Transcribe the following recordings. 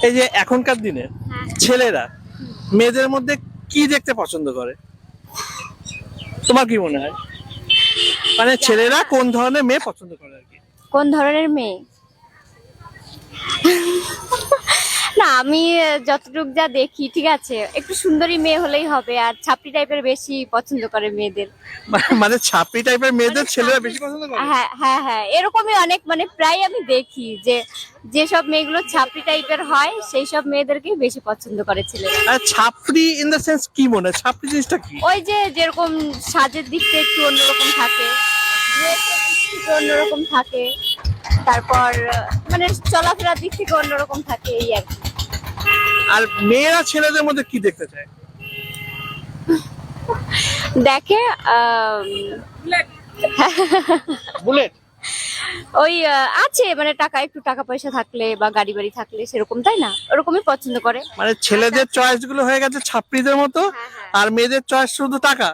এই যে এখনকার দিনে হ্যাঁ। ছেলেরা মেয়েদের মধ্যে কি দেখতে পছন্দ করে? তোমার কি মনে হয়? মানে ছেলেরা কোন ধরনের মেয়ে পছন্দ করে আর কি? কোন ধরনের মেয়ে? না আমি যতটুক যা দেখি ঠিক আছে? একটু সুন্দরী মেয়ে হলেই হবে আর ছাপড়ি টাইপের বেশি পছন্দ করে মেয়েদের। মানে ছাপড়ি টাইপের মেয়েদের ছেলেরা বেশি পছন্দ করে? হ্যাঁ হ্যাঁ হ্যাঁ এরকমই অনেক মানে প্রায় আমি দেখি যে যেসব মেয়েগুলো ছাপড়ি টাইপের হয় সেই সব মেয়েদেরকেই বেশি পছন্দ করে ছেলেরা। ছাপড়ি ইন দ্য সেন্স কি মনে হয়? ছাপড়ি জিনিসটা কি? ওই যে যেরকম সাজের দিকটা একটু অন্যরকম থাকে dress দিক থেকে অন্যরকম থাকে তারপর মানে চলাফেরার দিক থেকে অন্যরকম থাকে এই আর কি। আর মেয়েরা ছেলেদের মধ্যে কি দেখতে চায়? দেখে বুলেট। ওই আছে মানে টাকা একটু টাকা পয়সা থাকলে বা গাড়ি বাড়ি থাকলে সেরকম তাই না? ওরকমই পছন্দ করে। মানে ছেলেদের চয়েসগুলো হয়ে গেছে ছাপড়িদের মতো হ্যাঁ, হ্যাঁ। আর মেয়েদের চয়েস শুধু টাকা।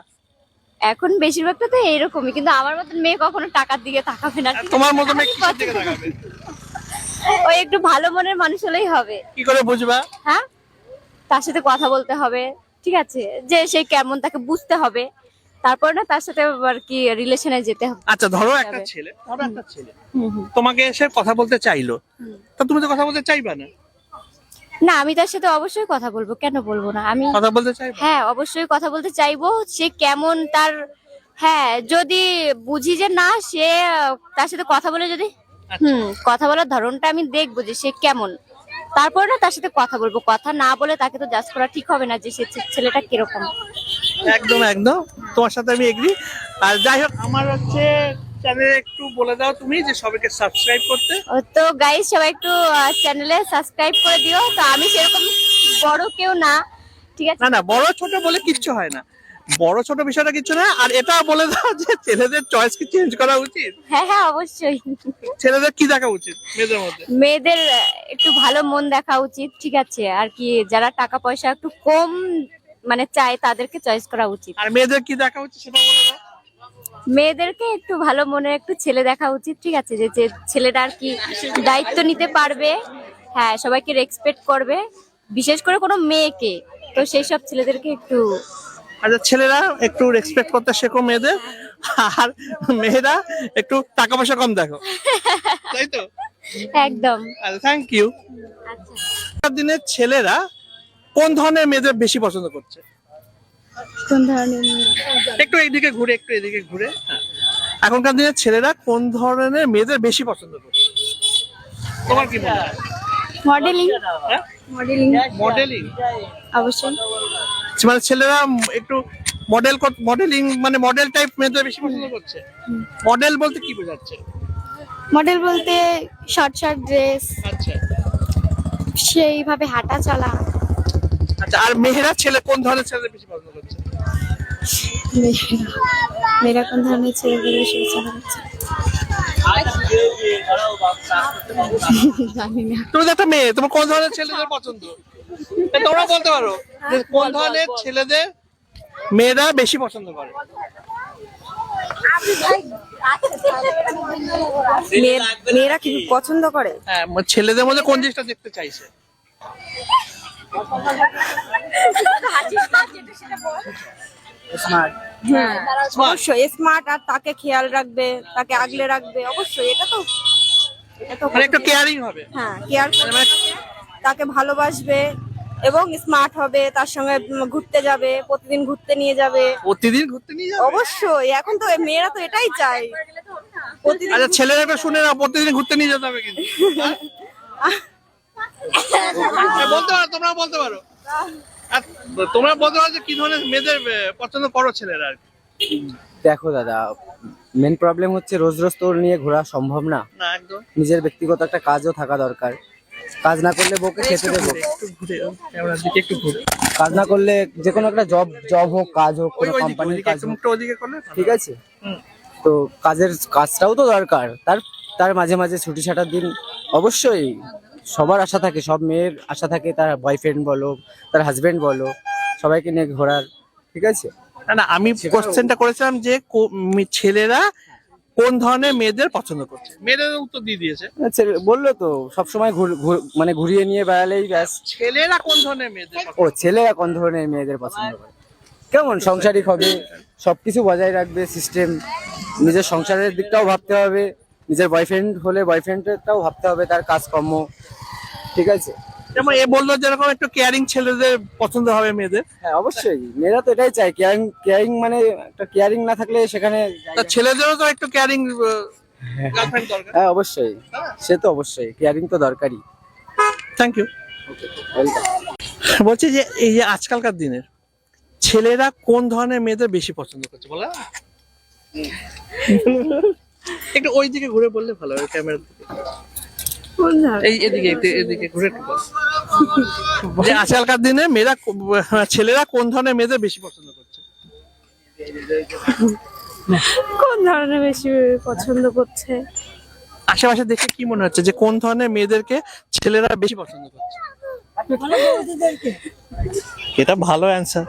এখন বেশিরভাগটা তো এরকমই কিন্তু আমার মতন মেয়ে কখনো টাকার দিকে তাকাবে না। তোমার আছে? মতো মেয়ে দিকে তাকাবে? ওই একটু ভালো মনের মানুষ হলেই হবে। কি করে বুঝবা? হ্যাঁ? তার সাথে কথা বলতে হবে ঠিক আছে? যে সে কেমন তাকে বুঝতে হবে। তারপর না তার সাথে আর কি রিলেশনে যেতে হবে। আচ্ছা ধরো একটা ছেলে ধরো একটা ছেলে। তোমাকে এসে কথা বলতে চাইলো। তা তুমি তো কথা বলতে চাইবা না। না আমি তার সাথে অবশ্যই কথা বলব কেন বলব না? আমি কথা বলতে চাইবা? হ্যাঁ অবশ্যই কথা বলতে চাইব সে কেমন তার হ্যাঁ যদি বুঝি যে না সে তার সাথে কথা বলে যদি হুম কথা বলার ধরনটা আমি দেখব যে সে কেমন। তারপর না তার সাথে কথা বলব। কথা না বলে তাকে তো জাজ করা ঠিক হবে না যে সে ছেলেটা কীরকম। একদম একদম। তোমার সাথে আমি এগ্রি আর যাই হোক আমার হচ্ছে চ্যানেলে একটু বলে দাও তুমি যে সবাইকে সাবস্ক্রাইব করতে। তো গাইস সবাই একটু চ্যানেলে সাবস্ক্রাইব করে দিও। তো আমি সেরকম বড় কেউ না। ঠিক আছে? না না বড় ছোট বলে কিচ্ছু হয় না। বড় ছোট বিষয়টা কিছু না আর এটা বলে দাও যে ছেলেদের চয়েস কি চেঞ্জ করা উচিত? হ্যাঁ হ্যাঁ অবশ্যই। ছেলেদের কি দেখা উচিত মেয়েদের মধ্যে? মেয়েদের একটু ভালো মন দেখা উচিত ঠিক আছে। আর কি যারা টাকা পয়সা একটু কম মানে চায় তাদেরকে চয়েস করা উচিত। আর মেয়েদের কি দেখা উচিত সেটা বলে দাও। মেয়েদেরকে একটু ভালো মনে একটু ছেলে দেখা উচিত ঠিক আছে। যে ছেলেটা আর কি দায়িত্ব নিতে পারবে হ্যাঁ সবাইকে রেসপেক্ট করবে। বিশেষ করে কোনো মেয়েকে তো সেই সব ছেলেদেরকে একটু আচ্ছা ছেলেরা একটু রেসপেক্ট করতে শেখো মেয়েদের আর মেয়েরা একটু টাকা পয়সা কম দেখো। তাই তো? একদম। আচ্ছা থ্যাংক ইউ আচ্ছা। দিনের ছেলেরা কোন ধরনের মেয়েদের বেশি পছন্দ করছে? কোন ধরনের একটু এইদিকে ঘুরে একটু এদিকে ঘুরে হ্যাঁ। এখনকার দিনের ছেলেরা কোন ধরনের মেয়েদের বেশি পছন্দ করছে? তোমার কি মনে হয়? মডেলিং হ্যাঁ? মডেলিং মডেলিং অবশ্যই। মানে ছেলেরা একটু মডেল মডেলিং মানে মডেল টাইপ মেয়েদের বেশি পছন্দ করছে। মডেল বলতে কি বোঝাচ্ছে? মডেল বলতে শর্ট শর্ট ড্রেস আচ্ছা। সেইভাবে হাঁটা চলা। আচ্ছা আর মেয়েরা ছেলে কোন ধরনের ছেলেদের বেশি পছন্দ করছে? মেয়েরা কোন ধরনের ছেলেদের বেশি পছন্দ করছে? জানি না তুমি তো একটা মেয়ে তোমার কোন ধরনের ছেলেদের পছন্দ? তোমরা বলতে পারো যে কোন ধরনের ছেলেদের মেয়েরা বেশি পছন্দ করে? মেয়েরা কি পছন্দ করে? হ্যাঁ ছেলেদের মধ্যে কোন জিনিসটা দেখতে চাইছে? Smart Smart. অবশ্যই স্মার্ট আর তাকে খেয়াল রাখবে তাকে আগলে রাখবে অবশ্যই এটা তো এটা তো মানে একটু কেয়ারিং হবে। হ্যাঁ কেয়ার তাকে ভালোবাসবে এবং স্মার্ট হবে তার সঙ্গে ঘুরতে যাবে প্রতিদিন ঘুরতে নিয়ে যাবে। প্রতিদিন ঘুরতে নিয়ে যাবে? অবশ্যই এখন তো মেয়েরা তো এটাই চায়। প্রতিদিন আচ্ছা ছেলেরা একটা শুনে না প্রতিদিন ঘুরতে নিয়ে যেতে হবে কিন্তু। হ্যাঁ, বলতে পারো তোমরা বলতে পারো। তোমরা বলতে পারো যে কি ধরনের মেয়েদের পছন্দ করো ছেলেরা আর কি? দেখো দাদা মেন প্রবলেম হচ্ছে রোজ রোজ তোর নিয়ে ঘোরা সম্ভব না। না একদম। নিজের ব্যক্তিগত একটা কাজও থাকা দরকার। কাজ না করলে বউকে খেতে দেবো। কাজ না করলে যে কোনো একটা জব জব হোক কাজ হোক কোনো কোম্পানির কাজ। ঠিক আছে? তো কাজের কাজটাও তো দরকার। তার তার মাঝে মাঝে ছুটি ছাটার দিন অবশ্যই সবার আশা থাকে সব মেয়ের আশা থাকে তার বয়ফ্রেন্ড বলো তার হাজবেন্ড বলো সবাইকে নিয়ে ঘোরার ঠিক আছে? না না আমি কোশ্চেনটা করেছিলাম যে কো- মি- ছেলেরা কোন ধরনের মেয়েদের পছন্দ করছে? মেয়েদের উত্তর দিয়ে দিয়েছে। বলল তো সবসময় মানে ঘুরিয়ে নিয়ে বেড়ালেই ব্যাস। ছেলেরা কোন ধরনের মেয়েদের ও ছেলেরা কোন ধরনের মেয়েদের পছন্দ করে? কেমন সংসারিক হবে সবকিছু বজায় রাখবে সিস্টেম নিজের সংসারের দিকটাও ভাবতে হবে নিজের বয়ফ্রেন্ড হলে বয়ফ্রেন্ডেরটাও ভাবতে হবে তার কাজকর্ম ঠিক আছে? যেমন এ বলল যেরকম একটু কেয়ারিং ছেলেদের পছন্দ হবে মেয়েদের। হ্যাঁ অবশ্যই। মেয়েরা তো এটাই চায় কেয়ারিং কেয়ারিং মানে একটা কেয়ারিং না থাকলে সেখানে ছেলেদেরও তো একটু কেয়ারিং হ্যাঁ অবশ্যই। সে তো অবশ্যই কেয়ারিং তো দরকারই। থ্যাংক ইউ বলছি যে এই যে আজকালকার দিনের ছেলেরা কোন ধরনের মেয়েদের বেশি পছন্দ করছে বলা? একটু ওই দিকে ঘুরে বললে ভালো ক্যামেরা এই এদিকে এদিকে ঘুরে একটু যে আজকালকার দিনে মেয়েরা কো- ছেলেরা কোন ধরনের মেয়েদের বেশি পছন্দ করছে? কোন ধরনের বেশি পছন্দ করছে? আশেপাশে দেখে কি মনে হচ্ছে যে কোন ধরনের মেয়েদেরকে ছেলেরা বেশি পছন্দ করছে? এটা ভালো অ্যান্সার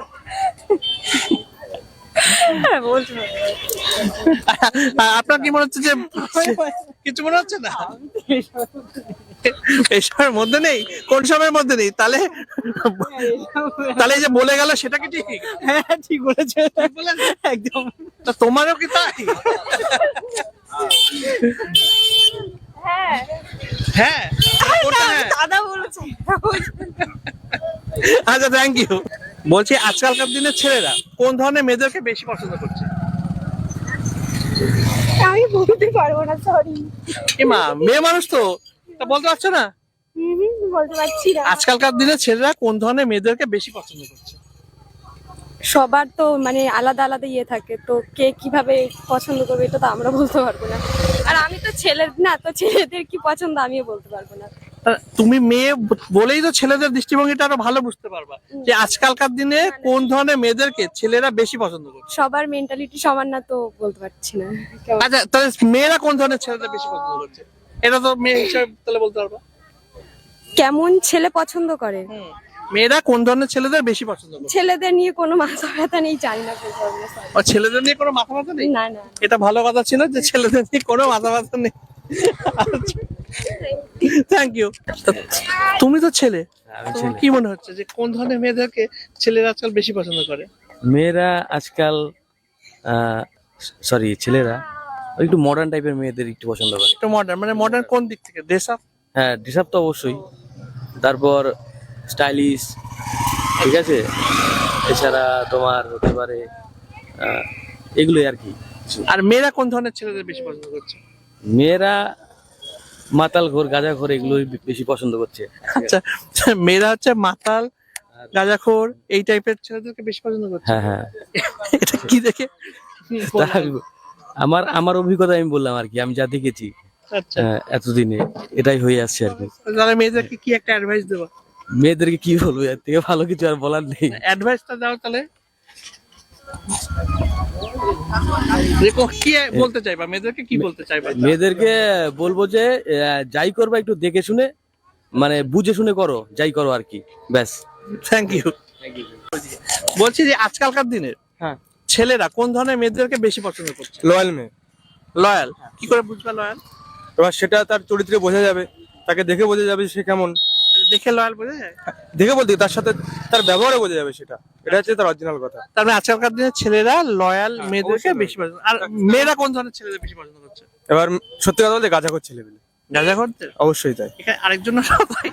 আপনার কি মনে হচ্ছে যে কিছু মনে হচ্ছে না? এসবের মধ্যে নেই কোন সময়ের মধ্যে নেই? তাহলে তাহলে যে বলে গেল সেটা কি ঠিক? হ্যাঁ ঠিক বলেছে। একদম। তোমারও কি তাই? হ্যাঁ। হ্যাঁ? দাদা বলেছে আচ্ছা থ্যাংক ইউ বলছি আজকালকার দিনের ছেলেরা কোন ধরনের মেয়েদেরকে বেশি পছন্দ করছে? আমি বলতে পারব না সরি মা মেয়ে মানুষ তো। তা বলতে পারছ না? বলতে পারছি না। আজকালকার দিনের ছেলেরা কোন ধরনের মেয়েদেরকে বেশি পছন্দ করছে? সবার তো মানে আলাদা আলাদা ইয়ে থাকে তো কে কীভাবে পছন্দ করবে এটা তো আমরা বলতে পারব না। আর আমি তো ছেলে না তো ছেলেদের কি পছন্দ আমিও বলতে পারব না। তুমি মেয়ে বলেই তো ছেলেদের দৃষ্টিভঙ্গিটা আরও ভালো বুঝতে পারবা। যে আজকালকার দিনে কোন ধরনের মেয়েদেরকে ছেলেরা বেশি পছন্দ করছে? সবার মেন্টালিটি সমান না তো বলতে পারছি না। আচ্ছা তাহলে মেয়েরা কোন ধরনের ছেলেদের বেশি পছন্দ করছে? এটা তো মেয়ে হিসেবে তাহলে বলতে পারবা। কেমন ছেলে পছন্দ করে? মেয়েরা কোন ধরনের ছেলেদের বেশি পছন্দ করে ছেলেদের নিয়ে কোনো মাথা ব্যথা নেই জানি না ছেলেদের নিয়ে কোনো মাথা ব্যথা নেই? না না। এটা ভালো কথা ছিল যে ছেলেদের নিয়ে কোনো মাথা ব্যথা নেই। থ্যাংক ইউ তুমি তো ছেলে। কি মনে হচ্ছে যে কোন ধরনের মেয়েদেরকে ছেলেরা আজকাল বেশি পছন্দ করে? মেয়েরা আজকাল সরি ছেলেরা একটু মডার্ন টাইপের মেয়েদের একটু পছন্দ করে। একটু মডার্ন মানে মডার্ন কোন দিক থেকে? ড্রেস আপ হ্যাঁ ডিসাপ তো অবশ্যই। তারপর স্টাইলিশ ঠিক আছে? এছাড়া তোমার হতে পারে এগুলোই আর কি। আর মেয়েরা কোন ধরনের ছেলেদের বেশি পছন্দ করছে? মেয়েরা মাতাল ঘোর গাঁজা ঘোর এগুলোই বেশি পছন্দ করছে। আচ্ছা মেয়েরা হচ্ছে মাতাল গাঁজাখোর এই টাইপের ছেলেদেরকে বেশি পছন্দ করছে। হ্যাঁ হ্যাঁ। এটা কি দেখে? আমার আমার অভিজ্ঞতা আমি বললাম আর কি আমি যা দেখেছি আচ্ছা। এতদিনে এটাই হয়ে আসছে আর কি। তাহলে মেয়েদেরকে কি একটা অ্যাডভাইস দেবো? মেয়েদেরকে কি বলব এর থেকে ভালো কিছু আর বলার নেই। অ্যাডভাইসটা দাও তাহলে। কি বলতে চাইবা? মেয়েদেরকে কি বলতে চাইবা? মেয়েদেরকে বলব যে যাই করবা একটু দেখে শুনে মানে বুঝে শুনে করো যাই করো আর কি ব্যাস। থ্যাংক ইউ বলছি যে আজকালকার দিনের হ্যাঁ। ছেলেরা কোন ধরনের মেয়েদেরকে বেশি পছন্দ করছে? লয়াল মেয়ে। লয়াল কি করে বুঝবা লয়াল এবার সেটা তার চরিত্রে বোঝা যাবে তাকে দেখে বোঝা যাবে সে কেমন। দেখে লয়াল বোঝা যায়? দেখে বলতে তার সাথে তার ব্যবহারে বোঝা যাবে সেটা। এটা হচ্ছে তার অরিজিনাল কথা। তার মানে আজকালকার দিনে ছেলেরা লয়াল হ্যাঁ, মেয়েদেরকে বেশি পছন্দ। আর মেয়েরা কোন ধরনের ছেলেদের বেশি পছন্দ করছে? এবার সত্যি কথা বলতে গাঁজা করছে ছেলেগুলো গাঁজা করতে অবশ্যই তাই। আরেকজনের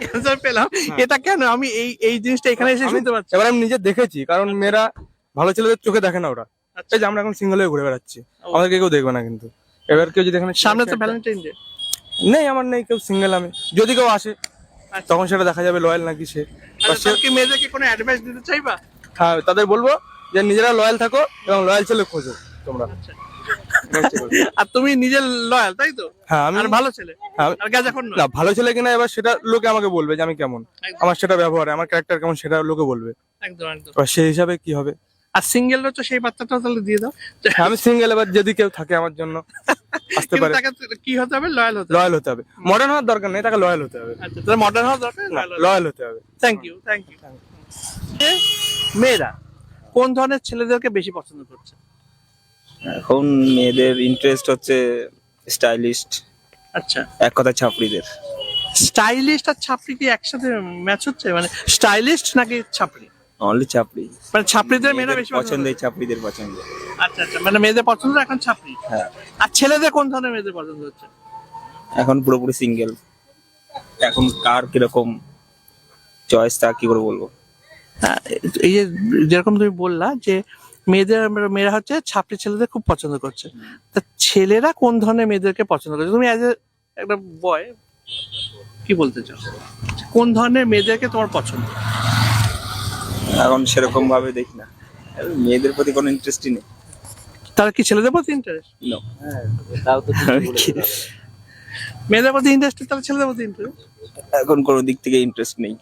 অ্যান্সার পেলাম। এটা কেন? আমি এই এই জিনিসটা এখানে এসে হ্যাঁ। শুনতে পাচ্ছি। এবার আমি নিজে দেখেছি কারণ মেয়েরা ভালো ছেলেদের চোখে দেখে না ওরা। এই যে আমরা এখন সিঙ্গেল হয়ে ঘুরে বেড়াচ্ছি। আমাদেরকে কেউ দেখবে না কিন্তু। এবার কেউ যদি এখানে সামনে তো ভ্যালেন্টাইন ডে নেই আমার নেই কেউ সিঙ্গেল আমি। যদি কেউ আসে তখন সেটা দেখা যাবে লয়াল নাকি সে। সে- কি মেয়েদেরকে কোনো অ্যাডভাইস দিতে চাইবা? হ্যাঁ তাদের বলব যে নিজেরা লয়াল থাকো এবং লয়াল ছেলে খোঁজো তোমরা। কথা। আর তুমি নিজে লয়াল তাই তো? হ্যাঁ আমি আর ভালো ছেলে? হ্যাঁ, আর গাঁজাখোর না ভালো ছেলে কিনা এবার সেটা লোকে আমাকে বলবে যে আমি কেমন। আমার সেটা ব্যবহার আমার ক্যারেক্টার কেমন সেটা লোকে বলবে। একদম একদম। সেই হিসাবে কি হবে? আর সিঙ্গেল তো সেই বাচ্চাটা তাহলে দিয়ে দাও। হ্যাঁ, আমি সিঙ্গেল এবার যদি কেউ থাকে আমার জন্য আসতে পারে। কি হতে হবে? লয়াল হতে হবে। লয়াল হতে হবে। মডার্ন হওয়ার দরকার নেই তাকে লয়াল হতে হবে। আচ্ছা তাহলে মডার্ন হওয়া দরকার? লয়াল হতে হবে। থ্যাংক ইউ থ্যাংক ইউ মেয়েরা কোন ধরনের ছেলেদেরকে বেশি পছন্দ করছে? এখন মেয়েদের ইন্টারেস্ট হচ্ছে স্টাইলিস্ট আচ্ছা। এক কথা ছাপড়িদের। স্টাইলিস্ট আর ছাপড়ি কি একসাথে ম্যাচ হচ্ছে? মানে স্টাইলিস্ট নাকি ছাপড়ি? অনলি ছাপড়ি মানে ছাপড়িদের মেয়েরা বেশি পছন্দ এই ছাপড়িদের পছন্দ। আচ্ছা আচ্ছা মানে মেয়েদের পছন্দ এখন ছাপড়ি? হ্যাঁ। আর ছেলেদের কোন ধরনের মেয়েদের পছন্দ হচ্ছে? এখন পুরোপুরি সিঙ্গেল। এখন কার কীরকম চয়েস তা কি করে বলব? হ্যাঁ, এই যে যেরকম তুমি বললা যে মেয়েদের মেয়েরা হচ্ছে ছাপড়ি ছেলেদের খুব পছন্দ করছে। তা ছেলেরা কোন ধরনের মেয়েদেরকে পছন্দ করছে? তুমি অ্যাজ একটা বয় কি বলতে চাও? কোন ধরনের মেয়েদেরকে তোমার পছন্দ? এখন সেরকম ভাবে দেখি না। মেয়েদের প্রতি কোনো ইন্টারেস্টই নেই। তার কি ছেলেদের প্রতি ইন্টারেস্ট দাদা। মেয়েদের প্রতি ইন্টারেস্ট তাহলে ছেলেদের প্রতি ইন্টারেস্ট এখন কোনো দিক থেকে ইন্টারেস্ট নেই।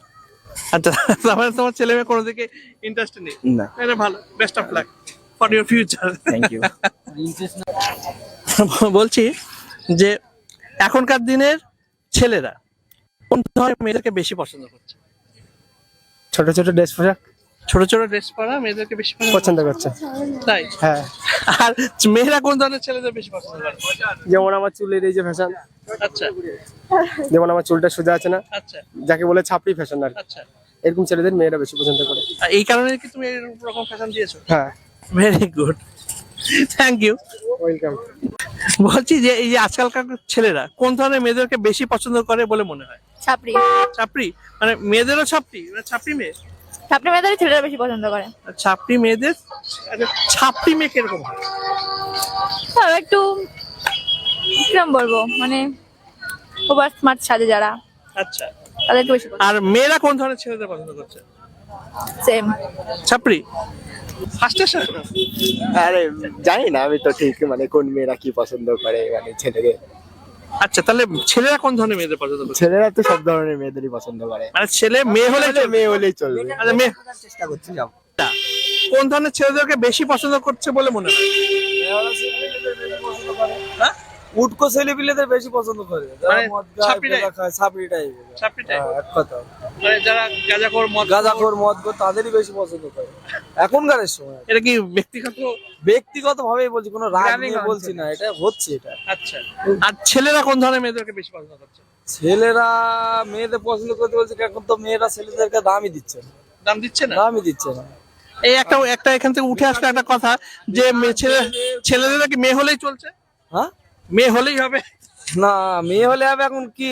আচ্ছা তাহলে তোমার ছেলে মেয়ে কোনো দিকে ইন্টারেস্ট নেই? না। এটা ভালো। Best of luck for your future thank you বলছি যে এখনকার দিনের ছেলেরা কোন ধরনের মেয়েদেরকে বেশি পছন্দ করছে? ছোট ছোট ড্রেস পোশাক? ছোট ছোট ড্রেস পরা মেয়েদেরকে বেশি পছন্দ করছে। তাই? হ্যাঁ। আর মেয়েরা কোন ধরনের ছেলেদের বেশি পছন্দ করে? যেমন আমার চুলের এই যে ফ্যাশন আচ্ছা। যেমন আমার চুলটা সোজা আছে না আচ্ছা। যাকে বলে ছাপড়ি ফ্যাশন আর আচ্ছা। এরকম ছেলেদের মেয়েরা বেশি পছন্দ করে। এই কারণে কি তুমি এরকম ফ্যাশন দিয়েছ? হ্যাঁ। Very good thank you welcome বলছি যে এই যে আজকালকার ছেলেরা কোন ধরনের মেয়েদেরকে বেশি পছন্দ করে বলে মনে হয়? ছাপড়ি। ছাপড়ি? মানে মেয়েদেরও ছাপড়ি? মানে ছাপড়ি মেয়ে? ছাপড়ি মেয়েদের ছেলেরা বেশি পছন্দ করে। আর ছাপড়ি মেয়েদের? আচ্ছা, ছাপড়ি মেয়ে কীরকম হয়? একটু কিরম বলব মানে ওভার স্মার্ট সাজে যারা আচ্ছা। তাদেরকে বেশি আর মেয়েরা কোন ধরনের ছেলেদের পছন্দ করছে? সেম ছাপড়ি? আরে জানি না আমি তো ঠিক মানে কোন মেয়েরা কি পছন্দ করে মানে ছেলেদের। আচ্ছা তাহলে ছেলেরা কোন ধরনের মেয়েদের পছন্দ করে ছেলেরা তো সব ধরনের মেয়েদেরই পছন্দ করে। মানে ছেলে মেয়ে হলে মেয়ে হলেই চলবে। আচ্ছা মেয়ে চেষ্টা করছি যাব কোন ধরনের ছেলেদেরকে বেশি পছন্দ করছে বলে মনে হয়? হ্যাঁ? উটকো ছেলেপিলেদের বেশি পছন্দ করে। যারা মানে মদ খায়, ছাপড়ি খায়, ছাপড়ি type ছাপড়ি type? হ্যাঁ, এক কথা। মানে যারা গাঁজাখোর মদ গাঁজাখোর মদ খোর তাদেরই বেশি পছন্দ করে। এখনকার সময়। এটা কি ব্যক্তিগত? ব্যক্তিগত ভাবেই বলছি কোনো রাগ নিয়ে বলছি না এটা হচ্ছে এটা। আচ্ছা। আর ছেলেরা কোন ধরনের মেয়েদেরকে বেশি পছন্দ করছে? ছেলেরা মেয়েদের পছন্দ করতে বলছে এখন তো মেয়েরা ছেলেদেরকে দামই দিচ্ছে না। দাম দিচ্ছে না? দামই দিচ্ছে না। এই একটা একটা এখান থেকে উঠে আসলো একটা কথা যে ছেলে ছেলেদের কি মেয়ে হলেই চলছে? হ্যাঁ? মেয়ে হলেই হবে। না মেয়ে হলে হবে এখন কি?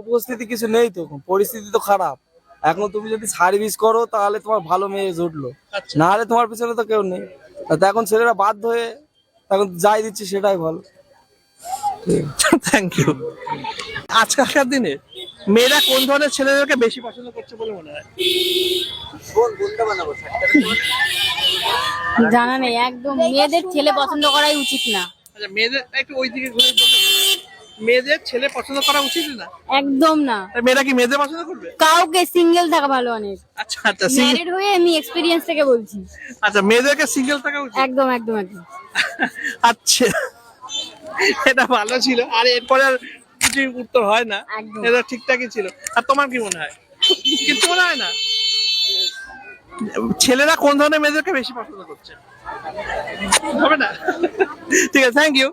উপস্থিতি কিছু নেই তো এখন, পরিস্থিতি তো খারাপ। এখন তুমি যদি সার্ভিস করো তাহলে তোমার ভালো মেয়ে জুটলো। আচ্ছা। না হলে তোমার পিছনে তো কেউ নেই। তো এখন ছেলেরা বাধ্য হয়ে এখন যাই দিচ্ছে সেটাই ভালো। থ্যাংক ইউ আজকালকার দিনে মেয়েরা কোন ধরনের ছেলেদেরকে বেশি পছন্দ করছে বলে মনে হয়? জানা নেই একদম মেয়েদের ছেলে পছন্দ করাই উচিত না। আচ্ছা মেয়েদের একটু ওই দিকে ঘুরে মেয়েদের ছেলে পছন্দ করা উচিত না? একদম না। মেয়েরা কি মেয়েদের পছন্দ করবে? কাউকে সিঙ্গেল থাকা ভালো অনেক আচ্ছা আচ্ছা single- ম্যারিড হয়ে আমি এক্সপিরিয়েন্স থেকে বলছি। আচ্ছা মেয়েদেরকে সিঙ্গেল থাকা উচিত? একদম একদম একদম। আচ্ছা এটা ভালো ছিল। আর এরপরে আর কিছু উত্তর হয় না। এটা ঠিকঠাকই ছিল। আর তোমার কি মনে হয়? কিছু মনে হয় না? ছেলেরা কোন ধরনের মেয়েদেরকে বেশি পছন্দ করছে? হবে না। ঠিক আছে থ্যাংক ইউ